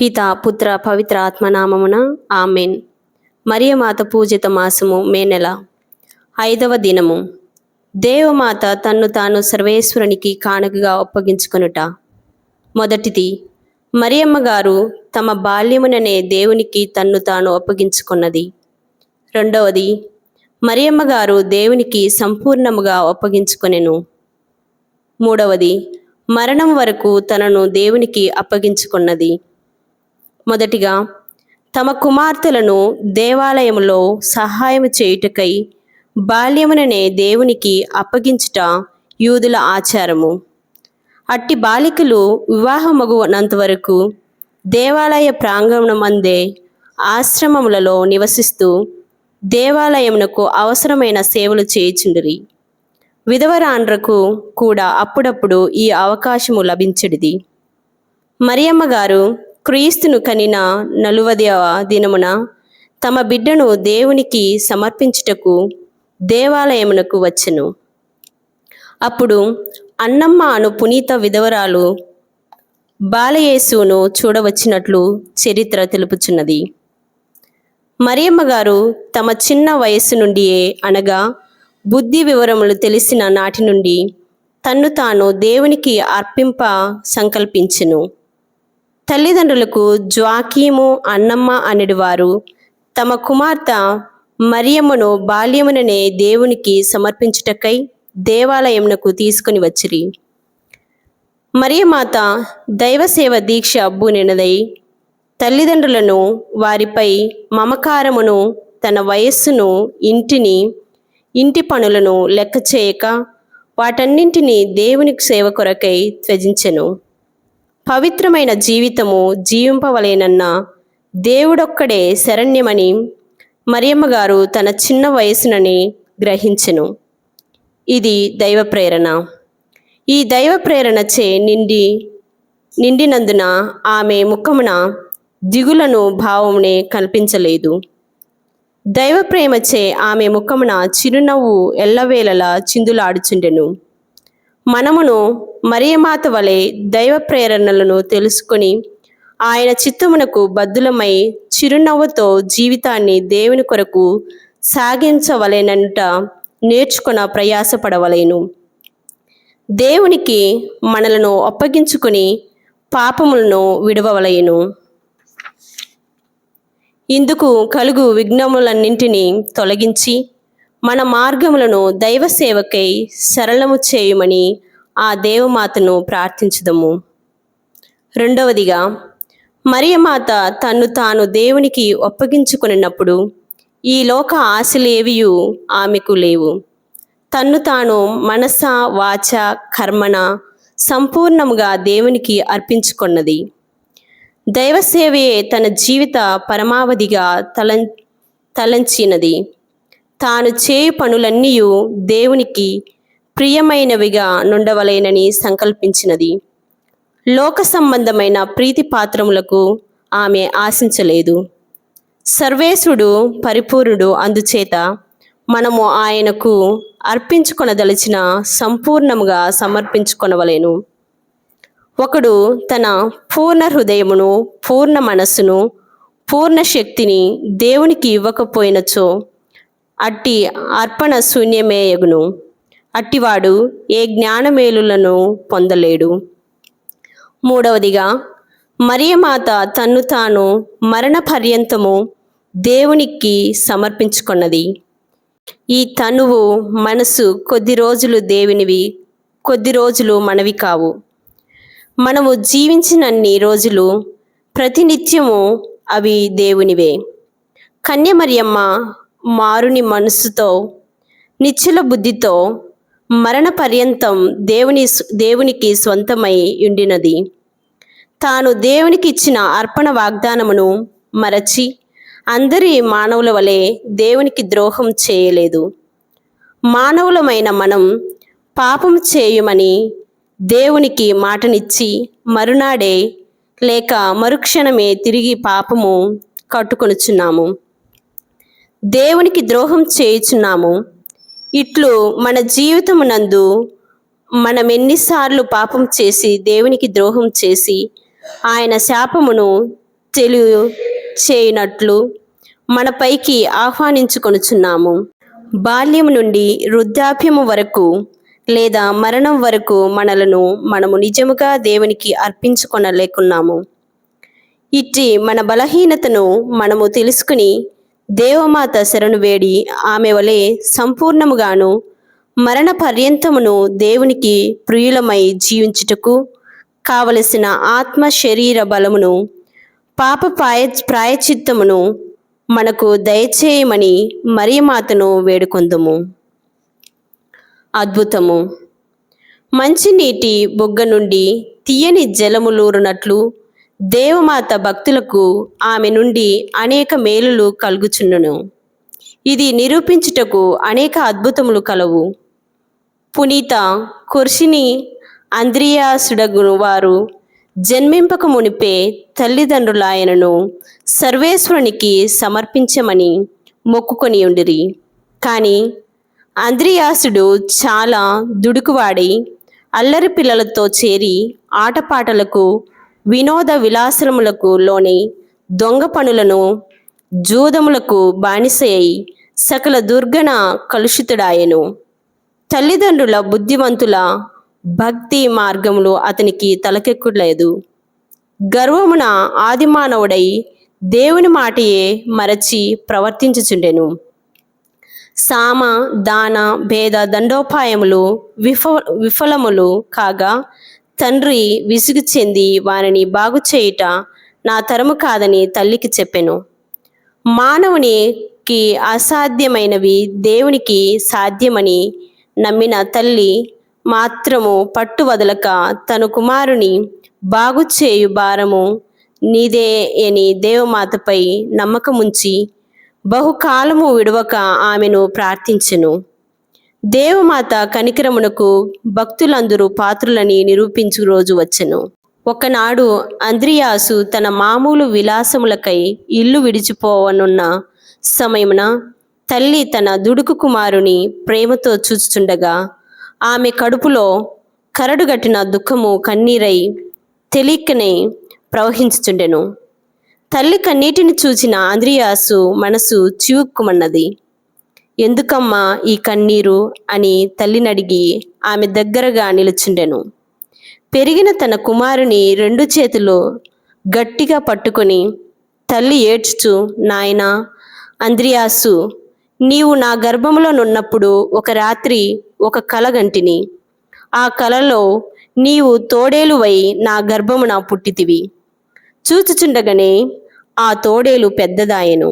పిత పుత్ర పవిత్ర ఆత్మనామమున ఆమెన్. మరియమాత పూజిత మాసము మే నెల. ఐదవ దినము. దేవమాత తన్ను తాను సర్వేశ్వరునికి కానుకగా ఒప్పగించుకొనుట. మొదటిది మరియమ్మ గారు తమ బాల్యముననే దేవునికి తన్ను తాను అప్పగించుకున్నది రెండవది మరియమ్మ గారు దేవునికి సంపూర్ణముగా అప్పగించుకొనెను మూడవది మరణం వరకు తనను దేవునికి అప్పగించుకున్నది. మొదటిగా తమ కుమార్తెలను దేవాలయములో సహాయం చేయుటకై బాల్యముననే దేవునికి అప్పగించుట యూదుల ఆచారము. అట్టి బాలికలు వివాహమగునంత వరకు దేవాలయ ప్రాంగణమందే ఆశ్రమములలో నివసిస్తూ దేవాలయమునకు అవసరమైన సేవలు చేయుచుండిరి. విధవరాండ్రకు కూడా అప్పుడప్పుడు ఈ అవకాశము లభించడిది. మరియమ్మ గారు క్రీస్తును కనిన నలువదవ దినమున తమ బిడ్డను దేవునికి సమర్పించుటకు దేవాలయమునకు వచ్చెను. అప్పుడు అన్నమ్మ అను పునీత విధవరాలు బాలయేసును చూడవచ్చినట్లు చరిత్ర తెలుపుచున్నది. మరియమ్మ గారు తమ చిన్న వయస్సు నుండియే అనగా బుద్ధి వివరములు తెలిసిన నాటి నుండి తన్ను తాను దేవునికి అర్పింప సంకల్పించెను. తల్లిదండ్రులకు జ్వాకీము అన్నమ్మ అనడి వారు తమ కుమార్తె మరియమ్మను బాల్యముననే దేవునికి సమర్పించుటకై దేవాలయమునకు తీసుకుని వచ్చిరి. మరియమాత దైవసేవ దీక్ష అబ్బునినదై తల్లిదండ్రులను వారిపై మమకారమును తన వయస్సును ఇంటిని ఇంటి పనులను లెక్క చేయక వాటన్నింటినీ దేవునికి సేవ కొరకై త్యజించెను. పవిత్రమైన జీవితము జీవింపవలేనన్న దేవుడొక్కడే శరణ్యమని మరియమ్మ గారు తన చిన్న వయసునని గ్రహించెను. ఇది దైవ ప్రేరణ. ఈ దైవ ప్రేరణచే నిండి నిండినందున ఆమె ముఖమున దిగులను భావమునే కల్పించలేదు. దైవ ప్రేమచే ఆమె ముఖమున చిరునవ్వు ఎల్లవేళలా చిందులాడుచుండెను. మనమును మరియమాత వలె దైవ ప్రేరణలను తెలుసుకొని ఆయన చిత్తమునకు బద్దులమై చిరునవ్వుతో జీవితాన్ని దేవుని కొరకు సాగించవలెనంట నేర్చుకున్న ప్రయాసపడవలేను. దేవునికి మనలను అప్పగించుకుని పాపములను విడవవలయను ఇందుకు కలుగు విఘ్నములన్నింటినీ తొలగించి మన మార్గములను దైవ సేవకై సరళము చేయమని ఆ దేవమాతను ప్రార్థించుదము. రెండవదిగా మరియమాత తన్ను తాను దేవునికి ఒప్పగించుకున్నప్పుడు ఈ లోక ఆశలేవియు ఆమెకు లేవు. తన్ను తాను మనస వాచ కర్మణ సంపూర్ణముగా దేవునికి అర్పించుకున్నది. దైవసేవయే తన జీవిత పరమావధిగా తలం తలంచినది. తాను చేయు పనులన్నీ దేవునికి ప్రియమైనవిగా నుండవలేనని సంకల్పించినది. లోక సంబంధమైన ప్రీతి పాత్రములకు ఆమె ఆశించలేదు. సర్వేశుడు పరిపూర్ణుడు అందుచేత మనము ఆయనకు అర్పించుకొనదలిచిన సంపూర్ణముగా సమర్పించుకొనవలేను. ఒకడు తన పూర్ణ హృదయమును పూర్ణ మనస్సును పూర్ణ శక్తిని దేవునికి ఇవ్వకపోయినచో అట్టి అర్పణ శూన్యమేయగును అట్టివాడు ఏ జ్ఞానమేలులను పొందలేడు. మూడవదిగా మరియమాత తన్ను తాను మరణ పర్యంతము దేవునికి సమర్పించుకున్నది. ఈ తనువు మనసు కొద్ది రోజులు దేవునివి కొద్ది రోజులు మనవి కావు. మనము జీవించినన్ని రోజులు ప్రతినిత్యము అవి దేవునివే. కన్యమరియమ్మ మారుని మనసుతో నిశ్చల బుద్ధితో మరణ పర్యంతం దేవుని దేవునికి స్వంతమై ఉండినది. తాను దేవునికి ఇచ్చిన అర్పణ వాగ్దానమును మరచి అందరి మానవుల వలె దేవునికి ద్రోహం చేయలేదు. మానవులమైన మనం పాపం చేయమని దేవునికి మాటనిచ్చి మరునాడే లేక మరుక్షణమే తిరిగి పాపము కట్టుకొనుచున్నాము. దేవునికి ద్రోహం చేయుచున్నాము. ఇట్లు మన జీవితమునందు మనం ఎన్నిసార్లు పాపం చేసి దేవునికి ద్రోహం చేసి ఆయన శాపమును తెలియ చేయనట్లు మనపైకి ఆహ్వానించుకొనుచున్నాము. బాల్యం నుండి వృద్ధాప్యము వరకు లేదా మరణం వరకు మనలను మనము నిజముగా దేవునికి అర్పించుకొనలేకున్నాము. ఇట్టి మన బలహీనతను మనము తెలుసుకుని దేవమాత శరణు వేడి ఆమె వలె సంపూర్ణముగాను మరణ పర్యంతమును దేవునికి ప్రియులమై జీవించుటకు కావలసిన ఆత్మ శరీర బలమును పాప ప్రాయ ప్రాయచిత్తమును మనకు దయచేయమని మరియమాతను వేడుకొందుము. అద్భుతము. మంచినీటి బొగ్గ నుండి తీయని జలములూరునట్లు దేవమాత భక్తులకు ఆమె నుండి అనేక మేలులు కలుగుచున్నను ఇది నిరూపించుటకు అనేక అద్భుతములు కలవు. పునీత కుర్షిని అంద్రియాసుడగును వారు జన్మింపక మునిపే తల్లిదండ్రులాయనను సర్వేశ్వరునికి సమర్పించమని మొక్కుకొని ఉండిరి. కానీ అంద్రియాసుడు చాలా దుడుకువాడి అల్లరి పిల్లలతో చేరి ఆటపాటలకు వినోద విలాసములకు లోని దొంగ పనులను జూదములకు బానిసయ్యి సకల దుర్గణ కలుషితుడాయెను. తల్లిదండ్రుల బుద్ధివంతుల భక్తి మార్గములు అతనికి తలకెక్కలేదు గర్వమున ఆదిమానవుడై దేవుని మాటయే మరచి ప్రవర్తించుచుండెను. సామ దాన భేద దండోపాయములు విఫ విఫలములు కాగా తండ్రి విసుగు చెంది వారిని బాగు చేయుట నా తరము కాదని తల్లికి చెప్పెను. మానవునికి అసాధ్యమైనవి దేవునికి సాధ్యమని నమ్మిన తల్లి మాత్రము పట్టు వదలక తన కుమారుని బాగు చేయు భారము నీదే అని దేవమాతపై నమ్మకముంచి బహుకాలము విడవక ఆమెను ప్రార్థించెను. దేవమాత కనికరమునకు భక్తులందరూ పాత్రులని నిరూపించు రోజు వచ్చెను. ఒకనాడు అంద్రియాసు తన మామూలు విలాసములకై ఇల్లు విడిచిపోవనున్న సమయమున తల్లి తన దుడుకు కుమారుని ప్రేమతో చూచుచుండగా ఆమె కడుపులో కరడుగట్టిన దుఃఖము కన్నీరై తెలియకనే ప్రవహించుచుండెను. తల్లి కన్నీటిని చూచిన ఆంద్రియాసు మనసు చివుక్కుమన్నది. ఎందుకమ్మా ఈ కన్నీరు? అని తల్లినడిగి ఆమె దగ్గరగా నిలుచుండెను. పెరిగిన తన కుమారుని రెండు చేతులు గట్టిగా పట్టుకొని తల్లి ఏడ్చుచు నాయనా అంద్రియాసు నీవు నా గర్భంలో నున్నప్పుడు ఒక రాత్రి ఒక కలగంటిని ఆ కలలో నీవు తోడేలువై నా గర్భమున పుట్టితివి. చూచుచుండగానే ఆ తోడేలు పెద్దదాయెను.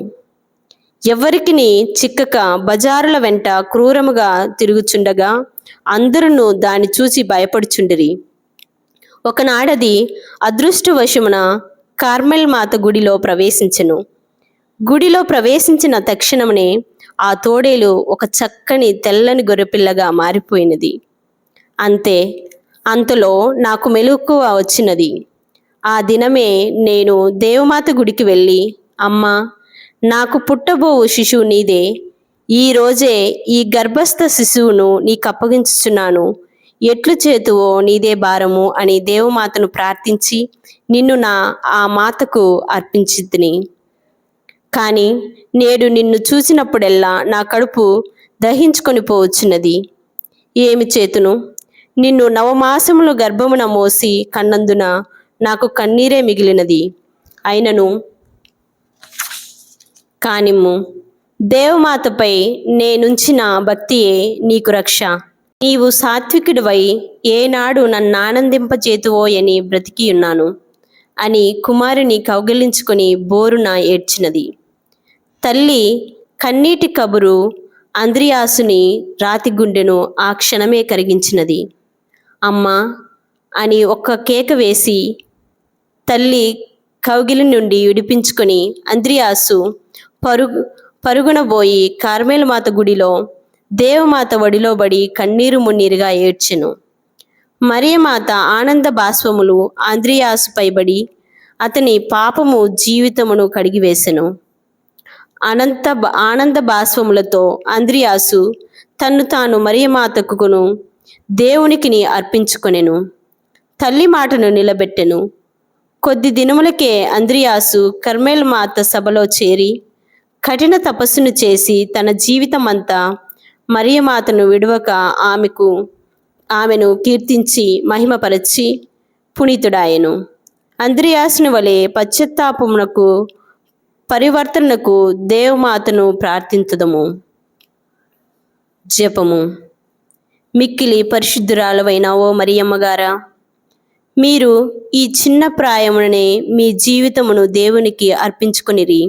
ఎవరికిని చిక్కక బజారుల వెంట క్రూరముగా తిరుగుచుండగా అందరూ దాన్ని చూసి భయపడుచుండిరి. ఒకనాడది అదృష్టవశమున కార్మెల్ మాత గుడిలో ప్రవేశించెను. గుడిలో ప్రవేశించిన తక్షణమునే ఆ తోడేలు ఒక చక్కని తెల్లని గొర్రెపిల్లగా మారిపోయినది. అంతే అంతలో నాకు మెలకువ వచ్చినది. ఆ దినమే నేను దేవమాత గుడికి వెళ్ళి అమ్మ నాకు పుట్టబోవు శిశువు నీదే. ఈ రోజే ఈ గర్భస్థ శిశువును నీకు అప్పగించుచున్నాను ఎట్లు చేతువో నీదే భారము అని దేవమాతను ప్రార్థించి నిన్ను నా ఆ మాతకు అర్పించితిని. కానీ నేడు నిన్ను చూసినప్పుడెల్లా నా కడుపు దహించుకొని పోవచ్చున్నది. ఏమి చేతును? నిన్ను నవమాసములు గర్భమున మోసి కన్నందున నాకు కన్నీరే మిగిలినది. అయినను కానిమ్ము. దేవమాతపై నేనుంచిన భక్తియే నీకు రక్ష. నీవు సాత్వికుడివై ఏనాడు నన్ను ఆనందింపచేతువో బ్రతికియున్నాను అని కుమారుని కౌగిలించుకొని బోరున ఏడ్చినది. తల్లి కన్నీటి కబురు అంద్రియాసుని రాతి గుండెను ఆ క్షణమే కరిగించినది. అమ్మా! అని ఒక్క కేక వేసి తల్లి కౌగిలి నుండి విడిపించుకొని అంద్రియాసు పరుగు పరుగున కార్మేలమాత మాత గుడిలో దేవమాత ఒడిలో బడి కన్నీరు మున్నీరుగా ఏడ్చెను. మరియమాత ఆనంద బాష్పములు ఆంద్రియాసుపైబడి అతని పాపము జీవితమును కడిగివేసెను అనంత ఆనంద బాష్పములతో అంద్రియాసు తన్ను తాను మరియమాతకును దేవునికిని అర్పించుకొనెను. తల్లి మాటను నిలబెట్టెను. కొద్ది దినములకే అంద్రియాసు కర్మేల్ మాత సభలో చేరి కఠిన తపస్సును చేసి తన జీవితమంతా మరియమాతను విడవక ఆమెకు ఆమెను కీర్తించి మహిమపరచి పునీతుడాయను. అంద్రియాసుని వలె పశ్చాత్తాపమునకు పరివర్తనకు దేవమాతను ప్రార్థించదము జపము. మిక్కిలి పరిశుద్ధురాలవైన ఓ మరియమ్మగారా మీరు ఈ చిన్న ప్రాయముననే మీ జీవితమును దేవునికి అర్పించుకునిరి.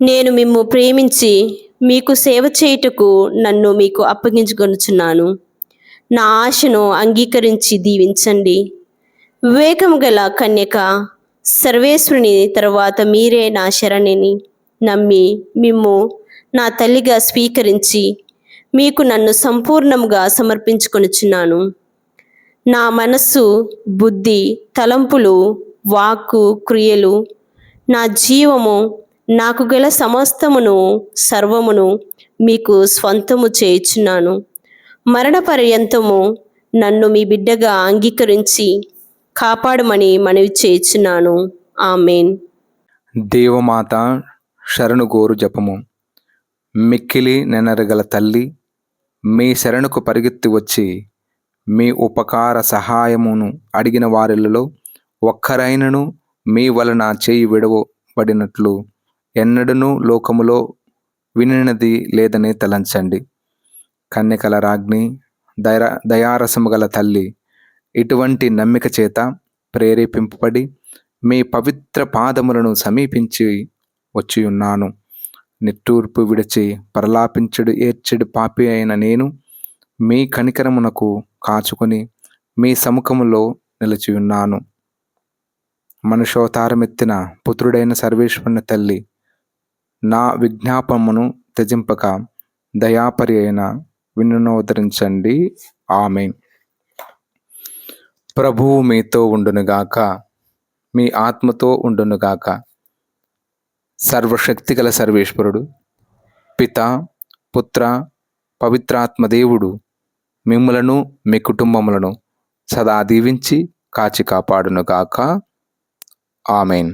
నేను మిమ్ము ప్రేమించి మీకు సేవ చేయుటకు నన్ను మీకు అప్పగించుకొనుచున్నాను. నా ఆశను అంగీకరించి దీవించండి. వివేకము గల కన్యక సర్వేశ్వరుని తర్వాత మీరే నా శరణిని. నమ్మి మిమ్ము నా తల్లిగా స్వీకరించి మీకు నన్ను సంపూర్ణముగా సమర్పించుకొనుచున్నాను. నా మనస్సు బుద్ధి తలంపులు వాక్కు క్రియలు నా జీవము నాకు గల సమస్తమును సర్వమును మీకు స్వంతము చేయుచున్నాను. మరణ పర్యంతము నన్ను మీ బిడ్డగా అంగీకరించి కాపాడమని మనవి చేయుచున్నాను. ఆమెన్. దేవమాత శరణు గోరు జపము. మిక్కిలి నెనరగల తల్లి మీ శరణుకు పరిగెత్తి వచ్చి మీ ఉపకార సహాయమును అడిగిన వారిలో ఒక్కరైనను మీ వలన చేయి విడవబడినట్లు ఎన్నడనూ లోకములో వినినది లేదని తలంచండి. కన్యకల రాజ్ఞి దయ దయారసము గల తల్లి ఇటువంటి నమ్మిక చేత ప్రేరేపింపబడి మీ పవిత్ర పాదములను సమీపించి వచ్చి ఉన్నాను నిట్టూర్పు విడిచి పరలాపించడు ఏడ్చెడు పాపి అయిన నేను మీ కనికరమునకు కాచుకొని మీ సముఖములో నిలిచి ఉన్నాను మనుషోతారమెత్తిన పుత్రుడైన సర్వేశ్వరుని తల్లి నా విజ్ఞాపమును త్యజింపక దయాపరి అయిన వినునోదరించండి ఆమె ప్రభువు మీతో ఉండునుగాక మీ ఆత్మతో ఉండునుగాక సర్వశక్తిగల సర్వేశ్వరుడు పిత పుత్ర పవిత్రాత్మ దేవుడు మిమ్ములను మీ కుటుంబములను సదా దీవించి కాచి కాపాడునుగాక ఆమెన్.